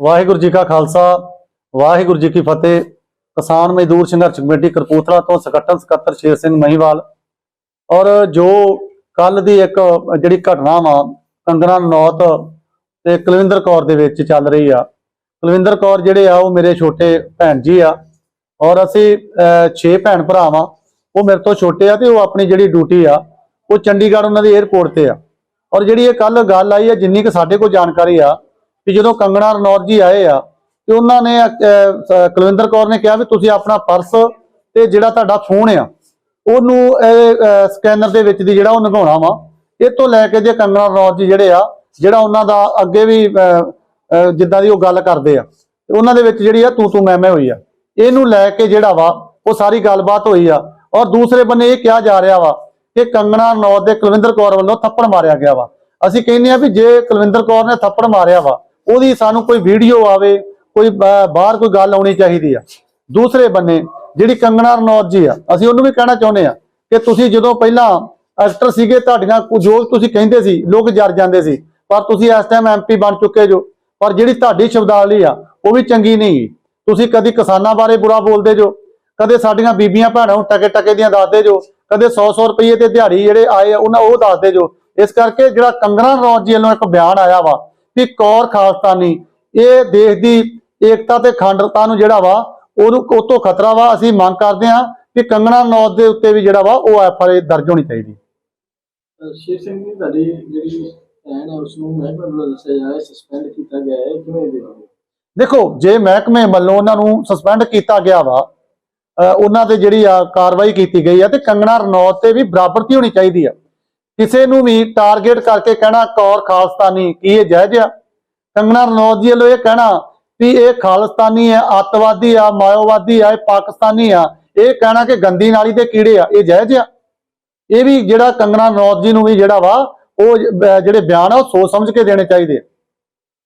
ਵਾਹਿਗੁਰੂ ਜੀ ਕਾ ਖਾਲਸਾ, ਵਾਹਿਗੁਰੂ ਜੀ ਕੀ ਫਤਿਹ। ਕਿਸਾਨ ਮਜ਼ਦੂਰ ਸੰਘਰਸ਼ ਕਮੇਟੀ ਕਰਪੂਥਲਾ ਤੋਂ ਸੰਗਠਨ ਸਕੱਤਰ ਸ਼ੇਰ ਸਿੰਘ ਮਹੀਵਾਲ ਔਰ ਜੋ ਕੱਲ ਦੀ ਇੱਕ ਜਿਹੜੀ ਘਟਨਾ ਵਾ, ਕੰਗਣਾ ਨੌਤ ਤੇ ਕੁਲਵਿੰਦਰ ਕੌਰ ਦੇ ਵਿੱਚ ਚੱਲ ਰਹੀ ਆ। ਕੁਲਵਿੰਦਰ ਕੌਰ ਜਿਹੜੇ ਆ, ਉਹ ਮੇਰੇ ਛੋਟੇ ਭੈਣ ਜੀ ਆ ਔਰ ਅਸੀਂ 6 ਭੈਣ ਭਰਾ ਵਾਂ, ਉਹ ਮੇਰੇ ਤੋਂ ਛੋਟੇ ਆ ਤੇ ਉਹ ਆਪਣੀ ਜਿਹੜੀ ਡਿਊਟੀ ਆ, ਉਹ ਚੰਡੀਗੜ੍ਹ ਉਹਨਾਂ ਦੀ 에ਅਰਪੋਰਟ ਤੇ ਆ। ਔਰ ਜਿਹੜੀ ਇਹ ਕੱਲ ਗੱਲ ਆਈ ਆ, ਜਿੰਨੀ ਕਿ ਸਾਡੇ ਕੋਲ ਜਾਣਕਾਰੀ ਆ ਕਿ ਜਦੋਂ ਕੰਗਣਾ ਰਣੌਤ ਜੀ ਆਏ ਆ ਤੇ ਉਹਨਾਂ ਨੇ ਅਹ, ਕੁਲਵਿੰਦਰ ਕੌਰ ਨੇ ਕਿਹਾ ਵੀ ਤੁਸੀਂ ਆਪਣਾ ਪਰਸ ਤੇ ਜਿਹੜਾ ਤੁਹਾਡਾ ਫੋਨ ਆ ਉਹਨੂੰ ਸਕੈਨਰ ਦੇ ਵਿੱਚ ਦੀ ਜਿਹੜਾ ਉਹ ਨਿਭਾਉਣਾ ਵਾ ਇਹ ਤੋਂ ਲੈ ਕੇ ਜੇ ਕੰਗਣਾ ਰਣੌਤ ਜੀ ਜਿਹੜੇ ਆ ਜਿਹੜਾ ਉਹਨਾਂ ਦਾ ਅੱਗੇ ਵੀ ਜਿੱਦਾਂ ਦੀ ਉਹ ਗੱਲ ਕਰਦੇ ਆ ਤੇ ਉਹਨਾਂ ਦੇ ਵਿੱਚ ਜਿਹੜੀ ਆ ਤੂੰ ਤੂੰ ਮੈਂ ਮੈਂ ਹੋਈ ਆ। ਇਹਨੂੰ ਲੈ ਕੇ ਜਿਹੜਾ ਵਾ ਉਹ ਸਾਰੀ ਗੱਲਬਾਤ ਹੋਈ ਆ ਔਰ ਦੂਸਰੇ ਬੰਨੇ ਇਹ ਕਿਹਾ ਜਾ ਰਿਹਾ ਵਾ ਕਿ ਕੰਗਣਾ ਰਣੌਤ ਦੇ ਕੁਲਵਿੰਦਰ ਕੌਰ ਵੱਲੋਂ ਥੱਪੜ ਮਾਰਿਆ ਗਿਆ ਵਾ। ਅਸੀਂ ਕਹਿੰਦੇ ਆ ਵੀ ਜੇ ਕੁਲਵਿੰਦਰ ਕੌਰ ਨੇ ਥੱਪੜ ਮਾਰਿਆ ਵਾ ਉਹਦੀ ਸਾਨੂੰ ਕੋਈ ਵੀਡੀਓ ਆਵੇ, ਕੋਈ ਬਾਹਰ ਕੋਈ ਗੱਲ ਆਉਣੀ ਚਾਹੀਦੀ ਆ। ਦੂਸਰੇ ਬੰਨੇ, ਜਿਹੜੀ ਕੰਗਣਾ ਰਣੌਤ ਜੀ ਆ, ਅਸੀਂ ਉਹਨੂੰ ਵੀ ਕਹਿਣਾ ਚਾਹੁੰਦੇ ਆ ਕਿ ਤੁਸੀਂ ਜਦੋਂ ਪਹਿਲਾਂ ਐਕਟਰ ਸੀਗੇ, ਤੁਹਾਡੀਆਂ ਜੋ ਤੁਸੀਂ ਕਹਿੰਦੇ ਸੀ, ਲੋਕ ਜਰ ਜਾਂਦੇ ਸੀ, ਪਰ ਤੁਸੀਂ ਇਸ ਟਾਈਮ ਐਮਪੀ ਬਣ ਚੁੱਕੇ ਜੋ, ਪਰ ਜਿਹੜੀ ਤੁਹਾਡੀ ਸ਼ਬਦਾਵਲੀ ਆ, ਉਹ ਵੀ ਚੰਗੀ ਨਹੀਂ ਤੁਸੀਂ ਕਦੀ ਕਿਸਾਨਾਂ ਬਾਰੇ ਬੁਰਾ ਬੋਲਦੇ ਜੋ, ਕਦੇ ਸਾਡੀਆਂ ਬੀਬੀਆਂ ਭੈਣਾਂ ਨੂੰ ਟਕੇ ਟਕੇ ਦੀਆਂ ਦੱਸਦੇ ਜੋ, ਕਦੇ 100-100 ਰੁਪਏ ਤੇ ਦਿਹਾੜੀ ਜਿਹੜੇ ਆਏ ਆ, ਉਹਨਾਂ ਉਹ ਦੱਸਦੇ ਜੋ। ਇਸ ਕਰਕੇ ਜਿਹੜਾ ਕੰਗਣਾ ਰਣੌਤ ਜੀ ਵੱਲੋਂ ਇੱਕ ਬਿਆਨ ਆਇਆ ਵਾ ਕਿ ਕੌਰ ਖਾਲਸਤਾਨੀ ਇਹ ਦੇਸ਼ ਦੀ ਏਕਤਾ ਤੇ ਅਖੰਡਤਾ ਨੂੰ ਜਿਹੜਾ ਵਾ ਉਹਨੂੰ ਉਹ ਤੋਂ ਖਤਰਾ ਵਾ ਅਸੀਂ ਮੰਗ ਕਰਦੇ ਹਾਂ ਕਿ ਕੰਗਣਾ ਰਣੌਤ ਦੇ ਉੱਤੇ ਵੀ ਜਿਹੜਾ ਵਾ ਉਹ ਐਫਆਈਆਰ ਦਰਜ ਹੋਣੀ ਚਾਹੀਦੀ। ਸ਼ੇਰ ਸਿੰਘ ਜੀ ਤੁਹਾਡੀ ਜਿਹੜੀ ਭੈਣ ਹੈ ਉਸ ਨੂੰ ਮਹਿਕਮੇ ਵੱਲੋਂ ਦੱਸਿਆ ਜਾ ਰਿਹਾ ਸਸਪੈਂਡ ਕੀਤਾ ਗਿਆ ਹੈ। ਕਿਵੇਂ ਦੇਖੋਗੇ ਦੇਖੋ ਜੇ ਮਹਿਕਮੇ ਵੱਲੋਂ ਉਹਨਾਂ ਨੂੰ ਸਸਪੈਂਡ ਕੀਤਾ ਗਿਆ ਵਾ ਉਹਨਾਂ ਤੇ ਜਿਹੜੀ ਆ ਕਾਰਵਾਈ ਕੀਤੀ ਗਈ ਆ ਤੇ ਕੰਗਣਾ ਰਣੌਤ ਤੇ ਵੀ ਬਰਾਬਰਤੀ ਹੋਣੀ ਚਾਹੀਦੀ ਆ। ਕਿਸੇ ਨੂੰ ਵੀ ਟਾਰਗੇਟ ਕਰਕੇ ਕਹਿਣਾ ਕੌਰ ਖਾਲਸਤਾਨੀ ਕੀ ਇਹ ਜਾਇਜ਼ ਆ? ਕੰਗਣਾ ਰਣੌਤ ਜੀ ਵੱਲੋਂ ਇਹ ਕਹਿਣਾ ਵੀ ਇਹ ਖਾਲਸਤਾਨੀ ਹੈ ਅੱਤਵਾਦੀ ਆ ਮਾਇਓਵਾਦੀ ਆ ਇਹ ਪਾਕਿਸਤਾਨੀ ਆ ਇਹ ਕਹਿਣਾ ਕਿ ਗੰਦੀ ਨਾਲੀ ਦੇ ਕੀੜੇ ਆ ਇਹ ਜਾਇਜ਼ ਆ? ਇਹ ਵੀ ਜਿਹੜਾ ਕੰਗਣਾ ਰਣੌਤ ਜੀ ਨੂੰ ਵੀ ਜਿਹੜਾ ਵਾ ਉਹ ਜਿਹੜੇ ਬਿਆਨ ਆ ਉਹ ਸੋਚ ਸਮਝ ਕੇ ਦੇਣੇ ਚਾਹੀਦੇ ਆ।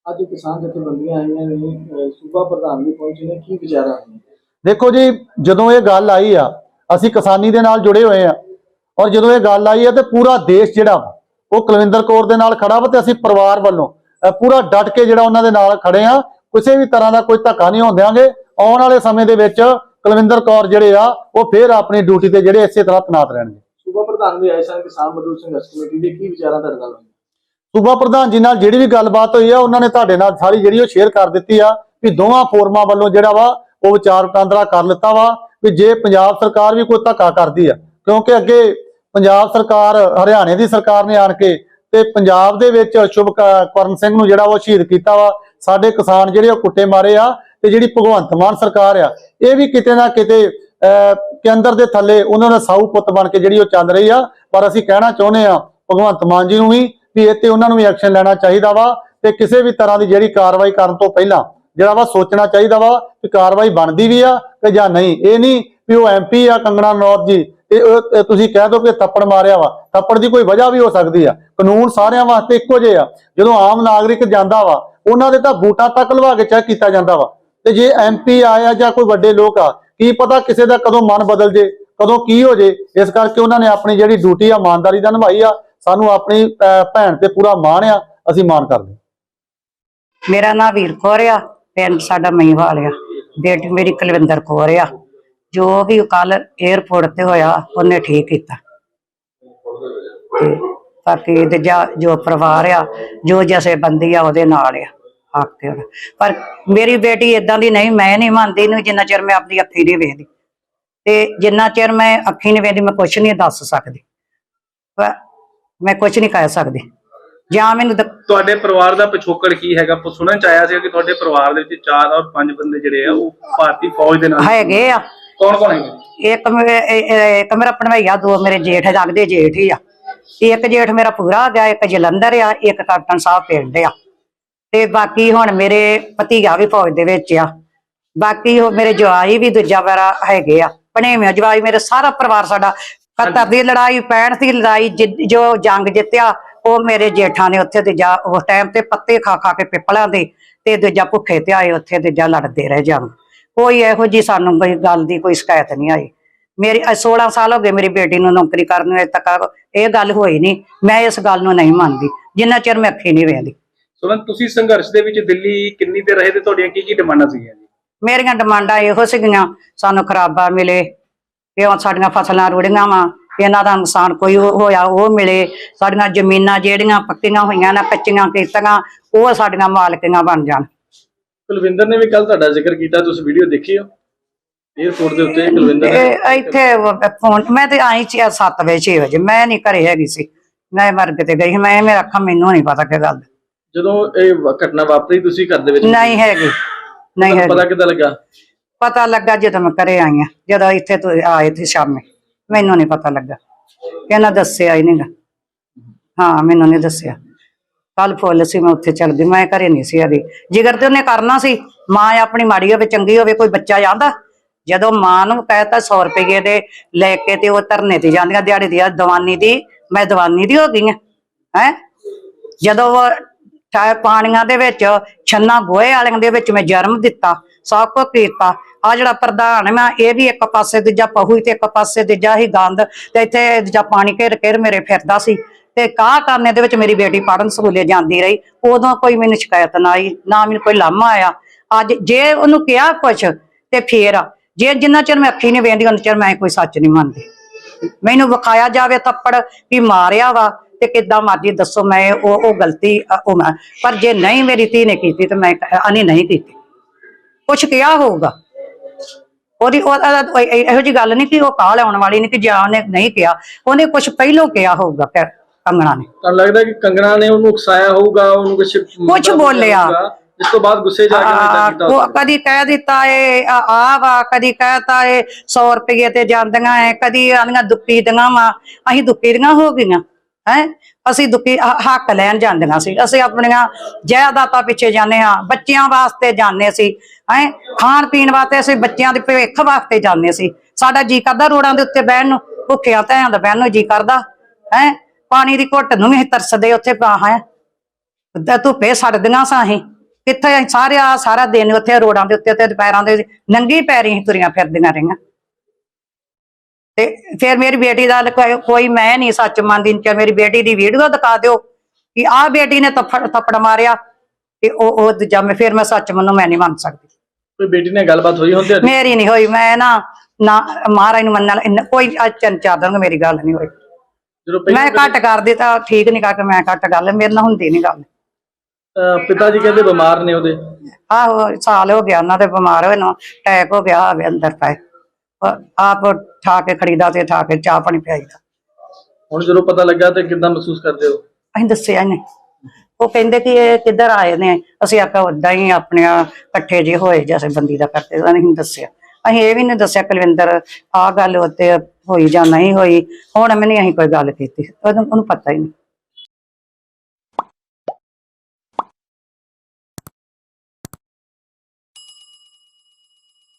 ਅੱਜ ਕਿਸਾਨ ਜਥੇਬੰਦੀਆਂ ਆਈਆਂ ਨੇ ਸੂਬਾ ਪ੍ਰਧਾਨ ਵੀ ਪਹੁੰਚੇ ਨੇ ਕੀ ਵਿਚਾਰਾ ਦੇਖੋ ਜੀ ਜਦੋਂ ਇਹ ਗੱਲ ਆਈ ਆ ਅਸੀਂ ਕਿਸਾਨੀ ਦੇ ਨਾਲ ਜੁੜੇ ਹੋਏ ਆ। ਔਰ ਜਦੋਂ ਇਹ ਗੱਲ ਆਈ ਆ ਤੇ ਪੂਰਾ ਦੇਸ਼ ਜਿਹੜਾ ਉਹ ਕੁਲਵਿੰਦਰ ਕੌਰ ਦੇ ਨਾਲ ਖੜਾ ਵਾ ਤੇ ਅਸੀਂ ਪਰਿਵਾਰ ਵੱਲੋਂ ਪੂਰਾ ਡਟ ਕੇ ਜਿਹੜਾ ਉਹਨਾਂ ਦੇ ਨਾਲ ਖੜੇ ਆ ਕਿਸੇ ਵੀ ਤਰ੍ਹਾਂ ਦਾ ਕੋਈ ਧੱਕਾ ਨਹੀਂ ਹੋਣ ਦਿਆਂਗੇ। ਆਉਣ ਵਾਲੇ ਸਮੇਂ ਦੇ ਵਿੱਚ ਕੁਲਵਿੰਦਰ ਕੌਰ ਜਿਹੜੇ ਆ ਉਹ ਫੇਰ ਆਪਣੀ ਡਿਊਟੀ ਤੇ ਜਿਹੜੇ ਇਸੇ ਤਰ੍ਹਾਂ ਤਨਾਤ ਰਹਿਣਗੇ। ਸੂਬਾ ਪ੍ਰਧਾਨ ਵੀ ਆਏ ਸਨ ਕਿਸਾਨ ਮਜ਼ਦੂਰ ਸੰਘਰਸ਼ ਕਮੇਟੀ ਦੇ ਕੀ ਵਿਚਾਰਾਂ ਤੁਹਾਡੇ ਨਾਲ ਸੂਬਾ ਪ੍ਰਧਾਨ ਜੀ ਨਾਲ ਜਿਹੜੀ ਵੀ ਗੱਲਬਾਤ ਹੋਈ ਆ ਉਹਨਾਂ ਨੇ ਤੁਹਾਡੇ ਨਾਲ ਸਾਰੀ ਜਿਹੜੀ ਉਹ ਸ਼ੇਅਰ ਕਰ ਦਿੱਤੀ ਆ ਵੀ ਦੋਵਾਂ ਫੋਰਮਾਂ ਵੱਲੋਂ ਜਿਹੜਾ ਵਾ ਉਹ ਵਿਚਾਰ ਵਟਾਂਦਰਾ ਕਰ ਲਿੱਤਾ ਵਾ ਵੀ ਜੇ ਪੰਜਾਬ ਸਰਕਾਰ ਵੀ ਕੋਈ ਧੱਕਾ ਕਰਦੀ ਆ ਕਿਉਂਕਿ ਅੱਗੇ ਪੰਜਾਬ ਸਰਕਾਰ, ਹਰਿਆਣੇ ਦੀ ਸਰਕਾਰ ਨੇ ਆਣ ਕੇ ਤੇ ਪੰਜਾਬ ਦੇ ਵਿੱਚ ਸ਼ੁਭ ਕ- ਕਰਨ ਸਿੰਘ ਨੂੰ ਜਿਹੜਾ ਉਹ ਸ਼ਹੀਦ ਕੀਤਾ ਵਾ, ਸਾਡੇ ਕਿਸਾਨ ਜਿਹੜੇ ਉਹ ਕੁੱਟੇ ਮਾਰੇ ਆ ਤੇ ਜਿਹੜੀ ਭਗਵੰਤ ਮਾਨ ਸਰਕਾਰ ਆ, ਇਹ ਵੀ ਕਿਤੇ ਨਾ ਕਿਤੇ ਕੇਂਦਰ ਦੇ ਥੱਲੇ ਉਹਨਾਂ ਦਾ ਸਾਊ ਪੁੱਤ ਬਣ ਕੇ ਜਿਹੜੀ ਉਹ ਚੱਲ ਰਹੀ ਆ, ਪਰ ਅਸੀਂ ਕਹਿਣਾ ਚਾਹੁੰਦੇ ਆ ਭਗਵੰਤ ਮਾਨ ਜੀ ਨੂੰ ਵੀ ਵੀ ਇਹ ਤੇ ਉਹਨਾਂ ਨੂੰ ਵੀ ਐਕਸ਼ਨ ਲੈਣਾ ਚਾਹੀਦਾ ਵਾ ਤੇ ਕਿਸੇ ਵੀ ਤਰ੍ਹਾਂ ਦੀ ਜਿਹੜੀ ਕਾਰਵਾਈ ਕਰਨ ਤੋਂ ਪਹਿਲਾਂ ਜਿਹੜਾ ਵਾ ਸੋਚਣਾ ਚਾਹੀਦਾ ਵਾ ਕਿ ਕਾਰਵਾਈ ਬਣਦੀ ਵੀ ਆ ਕਿ ਜਾਂ ਨਹੀਂ। ਇਹ ਨਹੀਂ ਵੀ ਉਹ ਐਮਪੀ ਆ ਕੰਗਣਾ ਰਣੌਤ ਜੀ ਤੇ ਉਹ- ਤੁਸੀਂ ਕਹਿ ਦੋ ਕਿ ਥੱਪੜ ਮਾਰਿਆ ਵਾ। ਥੱਪੜ ਦੀ ਕੋਈ ਵਜ੍ਹਾ ਵੀ ਹੋ ਸਕਦੀ ਆ। ਕਾਨੂੰਨ ਸਾਰਿਆਂ ਵਾਸਤੇ ਇੱਕੋ ਜਿਹੇ ਜਦੋਂ ਆਮ ਨਾਗਰਿਕ ਜਾਂਦਾ ਵਾ, ਉਹਨਾਂ ਦੇ ਤਾਂ ਬੂਟਾਂ ਤੱਕ ਲਵਾ ਕੇ ਚੈੱਕ ਕੀਤਾ ਜਾਂਦਾ ਵਾ। ਤੇ ਜੇ ਐਮਪੀ ਆਇਆ ਜਾਂ ਕੋਈ ਵੱਡੇ ਲੋਕ ਆ, ਕੀ ਪਤਾ ਕਿਸੇ ਦਾ ਕਦੋਂ ਮਨ ਬਦਲ ਜੇ, ਕਦੋਂ ਕੀ ਹੋ ਜੇ। ਇਸ ਕਰਕੇ ਉਹਨਾਂ ਨੇ ਆਪਣੀ ਜਿਹੜੀ ਡਿਊਟੀ ਆ, ਇਮਾਨਦਾਰੀ ਦਾ ਨਿਭਾਈ ਆ। ਸਾਨੂੰ ਆਪਣੀ ਭੈਣ ਤੇ ਪੂਰਾ ਮਾਣ ਆ। ਅਸੀਂ ਮਾਣ ਕਰਦੇ ਮੇਰਾ ਨਾਂ ਵੀਰ ਕੌਰ ਆ। ਪਿੰਡ ਸਾਡਾ ਮਈਵਾਲ ਆ। ਬੇਟੀ ਮੇਰੀ ਕੁਲਵਿੰਦਰ ਕੌਰ ਆ। ਜੋ ਵੀ ਕੱਲ 에어ਪੋਰਟ ਤੇ ਹੋਇਆ ਉਹਨੇ ਠੀਕ ਕੀਤਾ। ਤੇ ਬਾਕੀ ਤੇ ਜਾ- ਪਰਿਵਾਰ ਆ ਜੋ ਜਸੇ ਬੰਦੀ ਆ ਉਹਦੇ ਨਾਲ ਆ ਹੱਕ ਤੇ ਉਹਦਾ। ਪਰ ਮੇਰੀ ਬੇਟੀ ਇਦਾਂ ਦੀ ਨਹੀਂ ਮੈਂ ਨਹੀਂ ਮੰਨਦੀ ਨੂੰ ਜਿੰਨਾ ਚਿਰ ਮੈਂ ਆਪਣੀ ਅੱਖੀ ਨਹੀਂ ਵੇਖਦੀ। ਤੇ ਜਿੰਨਾ ਚਿਰ ਮੈਂ ਅੱਖੀ ਨਹੀਂ ਵੇਖਦੀ ਮੈਂ ਕੁਝ ਨਹੀਂ ਦੱਸ ਸਕਦੀ। ਪਰ ਮੈਂ ਕੁਝ ਨਹੀਂ ਕਹਿ ਸਕਦੀ। ਜਾਂ ਮੈਨੂੰ ਤੁਹਾਡੇ ਪਰਿਵਾਰ ਦਾ ਪਿਛੋਕੜ ਕੀ ਹੈਗਾ? ਸੁਣਨ ਚ ਆਇਆ ਸੀ ਕਿ ਤੁਹਾਡੇ ਪਰਿਵਾਰ ਦੇ ਵਿੱਚ ਚਾਰ ਔਰ ਪੰਜ ਬੰਦੇ ਜਿਹੜੇ ਆ ਉਹ ਭਾਰਤੀ ਫੌਜ ਦੇ ਨਾਲ ਹੈਗੇ ਆ। ਕੌਣ ਕੌਣ ਹੈਗੇ? ਇੱਕ ਮੇ- ਇਹ- ਇਹ- ਇੱਕ ਮੇਰਾ ਭਣਵਈਆ ਦੋ ਮੇਰੇ ਜੇਠ ਲੱਗਦੇ ਜੇਠ ਹੀ ਆ। ਤੇ ਇੱਕ ਜੇਠ ਮੇਰਾ ਪੂਰਾ ਆ ਗਿਆ ਇੱਕ ਜਲੰਧਰ ਆ ਇੱਕ ਕੈਪਟਨ ਸਾਹਿਬ ਪਿੰਡ ਆ। ਤੇ ਬਾਕੀ ਹੁਣ ਮੇਰੇ ਭਤੀਜਾ ਵੀ ਫੌਜ ਦੇ ਵਿੱਚ ਆ। ਬਾਕੀ ਉਹ ਮੇਰੇ ਜਵਾਈ ਵੀ ਦੂਜਾ ਮੇਰਾ ਹੈਗੇ ਆ। ਭਣੇਵੇਂ ਜਵਾਈ ਮੇਰੇ ਸਾਰਾ ਪਰਿਵਾਰ ਸਾਡਾ। 71 ਦੀ ਲੜਾਈ 65 ਦੀ ਲੜਾਈ ਜਿ- ਜੋ ਜੰਗ ਜਿੱਤਿਆ ਉਹ ਮੇਰੇ ਜੇਠਾਂ ਨੇ ਉੱਥੇ ਤੇ ਜਾ ਉਸ ਟਾਈਮ ਤੇ ਪੱਤੇ ਖਾ ਖਾ ਕੇ ਪਿੱਪਲਾਂ ਦੇ ਤੇ ਦੂਜਾ ਭੁੱਖੇ ਤੇ ਆਏ ਉੱਥੇ ਤੇ ਜਾ ਲੜਦੇ ਰਹੇ ਜੰਗ। ਕੋਈ ਇਹੋ ਜੀ ਸਾਨੂੰ ਕੋਈ ਗੱਲ ਦੀ ਕੋਈ ਸ਼ਿਕਾਇਤ ਨਹੀਂ ਆਈ। ਮੇਰੀ ਅ 16 ਸਾਲ ਹੋ ਗਏ ਮੇਰੀ ਬੇਟੀ ਨੂੰ ਨੌਕਰੀ ਕਰਨ ਨੂੰ ਤੱਕ ਇਹ ਗੱਲ ਹੋਈ ਨਹੀਂ। ਮੈਂ ਇਸ ਗੱਲ ਨੂੰ ਨਹੀਂ ਮੰਨਦੀ ਜਿੰਨਾ ਚਿਰ ਮੈਂ ਅੱਖੀ ਨਹੀਂ ਵੇਖਦੀ। ਸੁਣਨ ਤੁਸੀਂ ਸੰਘਰਸ਼ ਦੇ ਵਿੱਚ ਦਿੱਲੀ ਕਿੰਨੀ ਦੇਰ ਰਹੇ ਤੇ ਤੁਹਾਡੀਆਂ ਕੀ ਕੀ ਡਿਮਾਂਡਾਂ ਸੀਗੀਆਂ ਜੀ? ਮੇਰੀਆਂ ਡਿਮਾਂਡਾਂ ਇਹੋ ਸੀਗੀਆਂ ਸਾਨੂੰ ਖਰਾਬਾ ਮਿਲੇ ਕਿ ਸਾਡੀਆਂ ਫਸਲਾਂ ਰੁੜੀਆਂ ਵਾ ਇਹਨਾਂ ਦਾ ਨੁਕਸਾਨ ਕੋਈ ਹੋਇਆ ਉਹ ਮਿਲੇ ਸਾਡੀਆਂ ਜ਼ਮੀਨਾਂ ਜਿਹੜੀਆਂ ਪੱਕੀਆਂ ਹੋਈਆਂ ਨਾ ਕੱਚੀਆਂ ਕੀਤੀਆਂ ਉਹ ਸਾਡੀਆਂ ਮਾਲਕੀਆਂ ਬਣ ਜਾਣ। ਕੁਲਵਿੰਦਰ ਨੇ ਵੀ ਕੱਲ ਤੁਹਾਡਾ ਜ਼ਿਕਰ ਕੀਤਾ ਤੁਸੀਂ ਵੀਡੀਓ ਦੇਖੀ ਹੋ 에어ਪੋਰਟ ਦੇ ਉੱਤੇ ਕੁਲਵਿੰਦਰ ਨੇ ਇਹ ਇੱਥੇ ਫੋਨ ਮੈਂ ਤੇ ਆਈ ਸੀ 7 ਵਜੇ 6 ਵਜੇ ਮੈਂ ਨਹੀਂ ਘਰੇ ਹੈਗੀ ਸੀ। ਮੈਂ ਮਰਗ ਤੇ ਗਈ। ਮੈਂ ਮੇਰਾ ਅੱਖਾਂ ਮੈਨੂੰ ਨਹੀਂ ਪਤਾ ਕੀ ਗੱਲ। ਜਦੋਂ ਇਹ ਘਟਨਾ ਵਾਪਰੀ ਤੁਸੀਂ ਘਰ ਦੇ ਵਿੱਚ ਨਹੀਂ ਹੈਗੀ ਨਹੀਂ ਤੁਹਾਨੂੰ ਪਤਾ ਹੈਗੀ। ਕਿੱਦਾਂ ਲੱਗਾ? ਪਤਾ ਲੱਗਾ ਜਦੋਂ ਮੈਂ ਘਰੇ ਆਈ ਆ ਜਦੋਂ ਇੱਥੇ ਤੋਂ ਆਏ ਤੇ ਸ਼ਾਮੇ ਮੈਨੂੰ ਨਹੀਂ ਪਤਾ ਲੱਗਾ। ਇਹਨਾਂ ਦੱਸਿਆ ਹੀ ਨਹੀਂਗਾ ਹਾਂ ਮੈਨੂੰ ਨਹੀਂ ਦੱਸਿਆ। ਕੱਲ ਫੁੱਲ ਸੀ, ਮੈਂ ਉੱਥੇ ਚਲ ਮੈਂ ਘਰੇ ਨਹੀਂ ਸੀ ਹੈਗੀ ਜਿਗਰ ਤੇ ਉਹਨੇ ਕਰਨਾ ਸੀ, ਮਾਂ ਆਪਣੀ ਮਾੜੀ ਹੋਵੇ, ਚੰਗੀ ਹੋਵੇ, ਕੋਈ ਬੱਚਾ ਜਾਂਦਾ, ਜਦੋਂ ਮਾਂ ਨੂੰ ਕਹਿਤਾ 100 ਰੁਪਏ ਦੇ ਲੈ ਕੇ ਤੇ ਉਹ ਧਰਨੇ ਤੇ ਜਾਂਦੀਆਂ, ਦਿਹਾੜੀ ਦੀ ਆ, ਦਵਾਨੀ ਦੀ, ਮੈਂ ਦਵਾਨੀ ਦੀ ਹੋ ਗਈ ਆ, ਹੈ? ਜਦੋਂ ਉਹ ਪਾਣੀਆਂ ਦੇ ਵਿੱਚ, ਛੰਨਾ ਗੋਹੇ ਵਾਲਿਆਂ ਦੇ ਵਿੱਚ ਮੈਂ ਜਨਮ ਦਿੱਤਾ, ਸਭ ਕੁਝ ਕੀਤਾ। ਆ ਜਿਹੜਾ ਪ੍ਰਧਾਨ ਮੈਂ, ਇਹ ਵੀ ਇੱਕ ਪਾਸੇ ਦੂਜਾ ਪਹੂ ਤੇ ਇੱਕ ਪਾਸੇ ਦੂਜਾ ਹੀ ਗੰਦ, ਤੇ ਇੱਥੇ ਦੂਜਾ ਪਾਣੀ ਘੇਰ ਘੇਰ ਮੇਰੇ ਫਿਰਦਾ ਸੀ। ਤੇ ਕਾਹ ਕਰਨੇ ਦੇ ਵਿੱਚ ਮੇਰੀ ਬੇਟੀ ਪੜਨ ਸਕੂਲੇ ਜਾਂਦੀ ਰਹੀ? ਉਦੋਂ ਕੋਈ ਮੈਨੂੰ ਸ਼ਿਕਾਇਤ ਨਾ ਆਈ, ਨਾ ਮੈਨੂੰ ਕੋਈ ਲਾਮਾ ਆਇਆ। ਅੱਜ ਜੇ ਉਹਨੂੰ ਕਿਹਾ ਕੁਛ, ਤੇ ਫੇਰ ਜੇ ਜਿੰਨਾ ਚਿਰ ਮੈਂ ਅੱਖੀ ਨਹੀਂ ਵੇਂਦੀ ਉਹਨਾਂ ਚਿਰ ਮੈਂ ਕੋਈ ਸੱਚ ਨਹੀਂ ਮੰਨਦੀ। ਮੈਨੂੰ ਵਿਖਾਇਆ ਜਾਵੇ ਥੱਪੜ ਵੀ ਮਾਰਿਆ ਵਾ, ਤੇ ਕਿੱਦਾਂ ਮਰਜ਼ੀ ਦੱਸੋ, ਮੈਂ ਉਹ ਉਹ ਗਲਤੀ ਉਹ ਮੈਂ ਪਰ ਜੇ ਨਹੀਂ ਮੇਰੀ ਧੀ ਨੇ ਕੀਤੀ, ਤੇ ਮੈਂ ਅਨੇ ਨਹੀਂ ਕੀਤੀ। ਕੁਛ ਕਿਹਾ ਹੋਊਗਾ? ਉਹਦੀ ਉਹ- ਇਹੋ ਜੀ ਗੱਲ ਨਹੀਂ ਕਿ ਉਹ ਕਾਲ ਆਉਣ ਵਾਲੀ, ਨਹੀਂ ਕਿ ਜਾਂ ਉਹਨੇ ਨਹੀਂ ਕਿਹਾ। ਉਹਨੇ ਕੁਛ ਪਹਿਲੋਂ ਕਿਹਾ ਹੋਊਗਾ, ਫਿਰ। ਕੰਗਣਾ ਨੇ। ਤੁਹਾਨੂੰ ਲੱਗਦਾ ਕਿ ਕੰਗਣਾ ਨੇ ਉਹਨੂੰ ਉਕਸਾਇਆ ਹੋਊਗਾ ਉਹਨੂੰ ਕੁਝ ਕੁਛ ਬੋਲਿਆ। ਇਸ ਤੋਂ ਬਾਅਦ ਗੁੱਸੇ ਜਾ ਕੇ ਆ, ਉਹ। ਕਦੀ ਕਹਿ ਦਿੱਤਾ ਏ ਆ ਆ ਵਾ ਕਦੀ ਕਹਿਤਾ ਏ 100 ਰੁਪਏ ਤੇ ਜਾਂਦੀਆਂ ਏ ਕਦੀ ਆਂਦੀਆਂ ਦੁੱਪੀ ਦੀਆਂ ਵਾ। ਅਸੀਂ ਦੁੱਪੀ ਦੀਆਂ ਹੋ ਗਈਆਂ ਹੈ? ਅਸੀਂ ਦੁੱਪੀ ਹ- ਹੱਕ ਲੈਣ ਜਾਂਦੀਆਂ ਸੀ। ਅਸੀਂ ਆਪਣੀਆਂ ਜਾਇਦਾਦਾਂ ਪਿੱਛੇ ਜਾਂਦੇ ਹਾਂ ਬੱਚਿਆਂ ਵਾਸਤੇ ਜਾਂਦੇ ਸੀ ਹੈ? ਖਾਣ ਪੀਣ ਵਾਸਤੇ ਅਸੀਂ ਬੱਚਿਆਂ ਦੇ ਭਵਿੱਖ ਵਾਸਤੇ ਜਾਂਦੇ ਸੀ। ਸਾਡਾ ਜੀ ਕਰਦਾ ਰੋਡਾਂ ਦੇ ਉੱਤੇ ਬਹਿਣ ਨੂੰ ਭੁੱਖਿਆਂ ਧਿਆਂ ਦਾ ਬਹਿਣ ਨੂੰ ਜੀ ਕਰਦਾ ਹੈ? ਪਾਣੀ ਦੀ ਘੁੱਟ ਨੂੰ ਵੀ ਅਸੀਂ ਤਰਸਦੇ ਉੱਥੇ ਪਾ ਹੈ। ਤੇ ਧੁੱਪੇ ਸੜਦੀਆਂ ਸਾਂ ਅਸੀਂ। ਕਿੱਥੇ ਅਸੀਂ ਸਾਰੇ ਆ ਸਾਰਾ ਦਿਨ ਉੱਥੇ ਰੋਡਾਂ ਦੇ ਉੱਤੇ ਤੇ ਦੁਪਹਿਰਾਂ ਦੇ ਨੰਗੀ ਪੈਰੀ ਤੁਰੀਆਂ ਫਿਰਦੀਆਂ ਰਹੀਆਂ। ਤੇ ਫਿਰ ਮੇਰੀ ਬੇਟੀ ਦਾ ਕੋਈ- ਮੈਂ ਨਹੀਂ ਸੱਚ ਮੰਨਦੀ ਕਿ ਮੇਰੀ ਬੇਟੀ ਦੀ ਵੀਡੀਓ ਦਿਖਾ ਦਿਓ ਕਿ ਆਹ ਬੇਟੀ ਨੇ ਥੱਪੜ ਥੱਪੜ ਮਾਰਿਆ ਤੇ ਉਹ ਉਹ ਦੂਜਾ ਮੈਂ ਫਿਰ ਮੈਂ ਸੱਚ ਮੰਨੂ ਮੈਂ ਨਹੀਂ ਮੰਨ ਸਕਦੀ। ਕੋਈ ਬੇਟੀ ਨਾਲ ਗੱਲਬਾਤ ਹੋਈ ਹੁੰਦੀ ਮੇਰੀ ਨਹੀਂ ਹੋਈ ਮੈਂ ਨਾ ਨਾ ਮਹਾਰਾਜ ਨੂੰ ਮੰਨਣ ਕੋਈ ਚਾਰ ਦਿਨ ਮੇਰੀ ਗੱਲ ਨਹੀਂ ਹੋਈ। ਜਦੋਂ ਮੈਂ ਘੱਟ ਕਰਦੀ ਤਾਂ ਠੀਕ ਨਹੀਂ ਕਰਕੇ ਮੈਂ ਘੱਟ ਗੱਲ ਮੇਰੇ ਨਾਲ ਹੁੰਦੀ ਨਹੀਂ ਗੱਲ। ਅਹ ਪਿਤਾ ਜੀ ਕਹਿੰਦੇ ਬਿਮਾਰ ਨੇ ਉਹਦੇ? ਆਹੋ ਸਾਲ ਹੋ ਗਿਆ ਉਹਨਾਂ ਦੇ ਬਿਮਾਰ ਹੋਏ ਨੂੰ ਅਟੈਕ ਹੋ ਗਿਆ ਆਵੇ ਅੰਦਰ ਪਏ। ਅਹ ਆਪ ਠਾ ਕੇ ਖੜੀਦਾ ਤੇ ਠਾ ਕੇ ਚਾਹ ਪਾਣੀ ਪਿਆਈਦਾ। ਹੁਣ ਜਦੋਂ ਪਤਾ ਲੱਗਾ ਤੇ ਕਿੱਦਾਂ ਮਹਿਸੂਸ ਕਰਦੇ ਹੋ? ਅਸੀਂ ਦੱਸਿਆ ਨਹੀਂ ਉਹ ਕਹਿੰਦੇ ਕਿ ਇਹ ਕਿੱਧਰ ਆਏ ਨੇ? ਅਸੀਂ ਆਖਿਆ ਉਦਾਂ ਹੀ ਆਪਣੇ ਇਕੱਠੇ ਜੇ ਹੋਏ ਜੈਸੇ ਬੰਦੀ ਦਾ ਕਰਦੇ ਨਹੀਂ ਦੱਸਿਆ। ਅਸੀਂ ਇਹ ਵੀ ਨਹੀਂ ਦੱਸਿਆ ਕੁਲਵਿੰਦਰ ਆਹ ਗੱਲ ਉੱਤੇ ਹੋਈ ਜਾਂ ਨਹੀਂ ਹੋਈ, ਹੁਣ ਮੈਨੂੰ ਅਸੀਂ ਕੋਈ ਗੱਲ ਕੀਤੀ, ਉਹਨੂੰ ਉਹਨੂੰ ਪਤਾ ਹੀ ਨਹੀਂ।